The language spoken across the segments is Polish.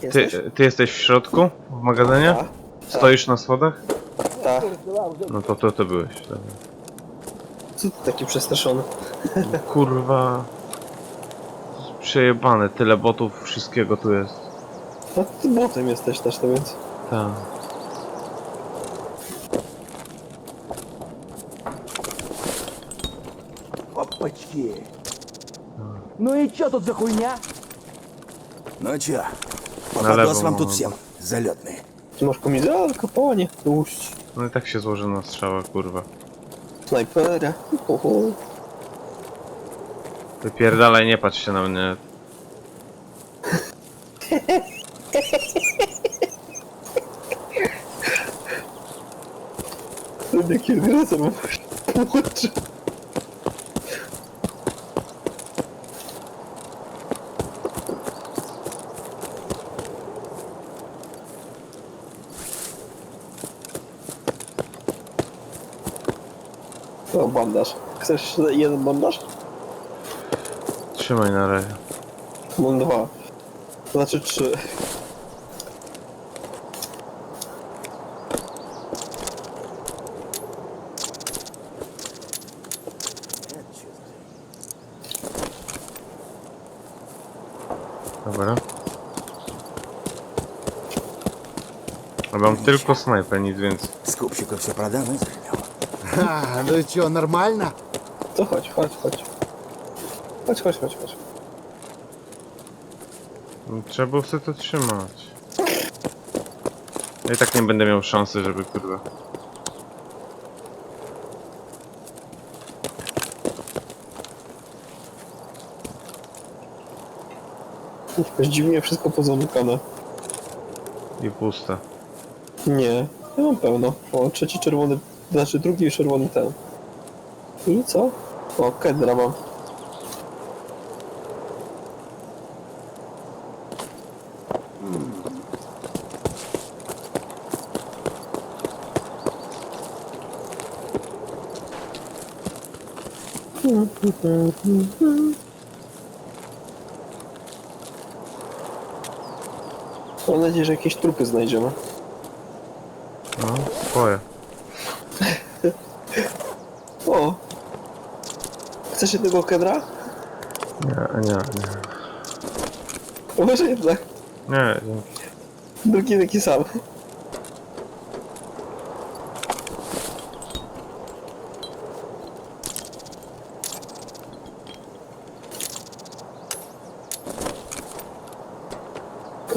Ty, Jesteś? ty jesteś w środku? W magazynie? Tak. Stoisz na schodach? Tak. No to to ty byłeś. Dobra. Co ty taki przestraszony? Kurwa. Przejebane, tyle botów, wszystkiego tu jest. No ty botem jesteś też, to więc. Tak. Опачки. Ну и чё тут за хуйня? Ну чё, Powodu lewą, no. kontucją. Zalotny. Ty masz kamizelkę, panie, puść. No i tak się złoży na strzała, kurwa. Snajpera. Ho, ho. Wypierdalaj, nie patrz się na mnie. Lubię kiedy razem puszczę. O, bandaż. Chcesz jeden bandaż? Trzymaj na razie. Mam dwa. Znaczy trzy. Dobra. A mam tylko snajper, nic więcej. Skup się, kot się pradamy. А, ну чё, нормально? To chodź, chodź, chodź. Chodź, chodź, chodź, chodź. No, Trzeba było sobie to trzymać. Ja i tak nie będę miał szansy, żeby kurwa. Jakoś dziwnie wszystko pozamykane. I puste. Nie, ja mam pełno. O, trzeci czerwony, znaczy drugi czerwony ten. I co? O, kedra mam. Mam nadzieję, że jakieś trupy znajdziemy. No, swoje. O! Chcesz jednego kedra? Nie, nie, nie. Może jednak. Nie, dzięki. Drugi taki sam.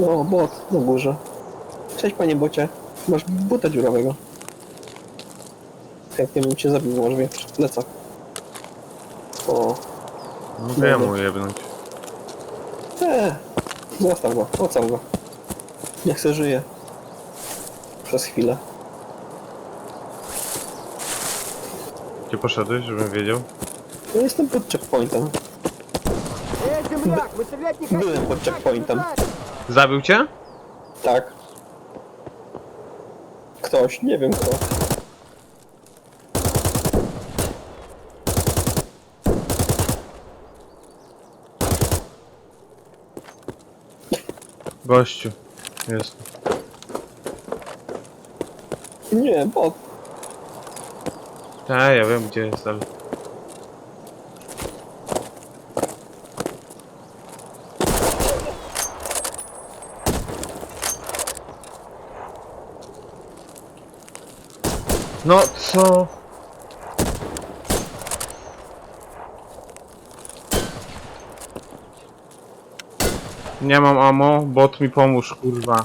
O, bot na górze. Cześć panie bocie. Masz buta dziurowego. Jak nie bym cię zabił, może mnie w plecach. O, Mogę ja mu jebnąć. eee, zostaw go, ocal go. Niech se żyje. Przez chwilę. Gdzie poszedłeś, żebym wiedział? Ja jestem pod checkpointem. Эй, земляк, мы стрелять не Byłem хотим! pod checkpointem. Zabił cię? Tak. Ktoś, nie wiem kto. Gościu. Jest. Nie, bot. Tak, ja wiem gdzie jest, ale... No co? Nie mam ammo, bot mi pomóż, kurwa.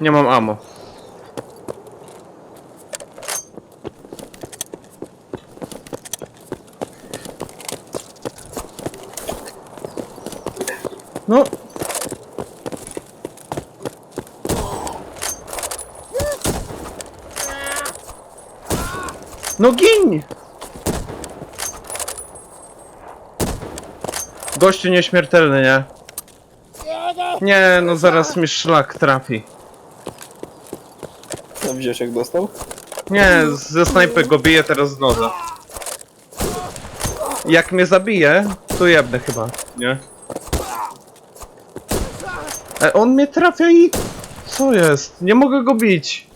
Nie mam ammo. No. No gin! Gościu nieśmiertelny, nie? Nie, no zaraz mi szlak trafi. No widziałeś jak dostał? Nie, ze snajpy go bije teraz z noża. Jak mnie zabije, to jebnę chyba, nie? E, on mnie trafia i... Co jest? Nie mogę go bić.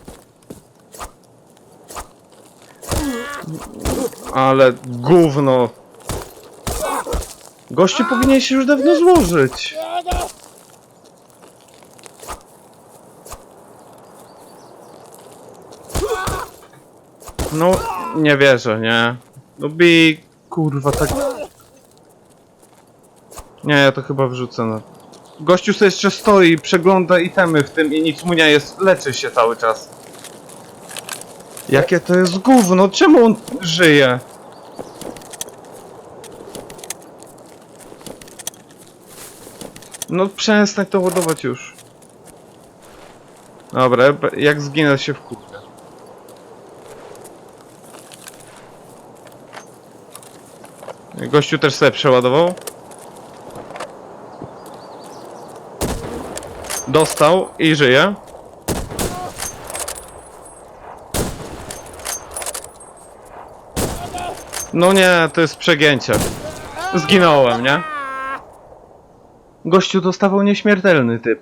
Ale gówno. Gościu powinien się już dawno złożyć. No, nie wierzę, nie. No bij, kurwa, tak... Nie, ja to chyba wrzucę, no. Gościu sobie jeszcze stoi, przegląda itemy w tym i nic mu nie jest, leczy się cały czas. Jakie to jest gówno, czemu on żyje? No przestań to ładować już. Dobra, jak zginę się w kupie. Gościu też sobie przeładował. Dostał i żyje. No nie, to jest przegięcie. Zginąłem, nie? Gościu dostawał nieśmiertelny typ.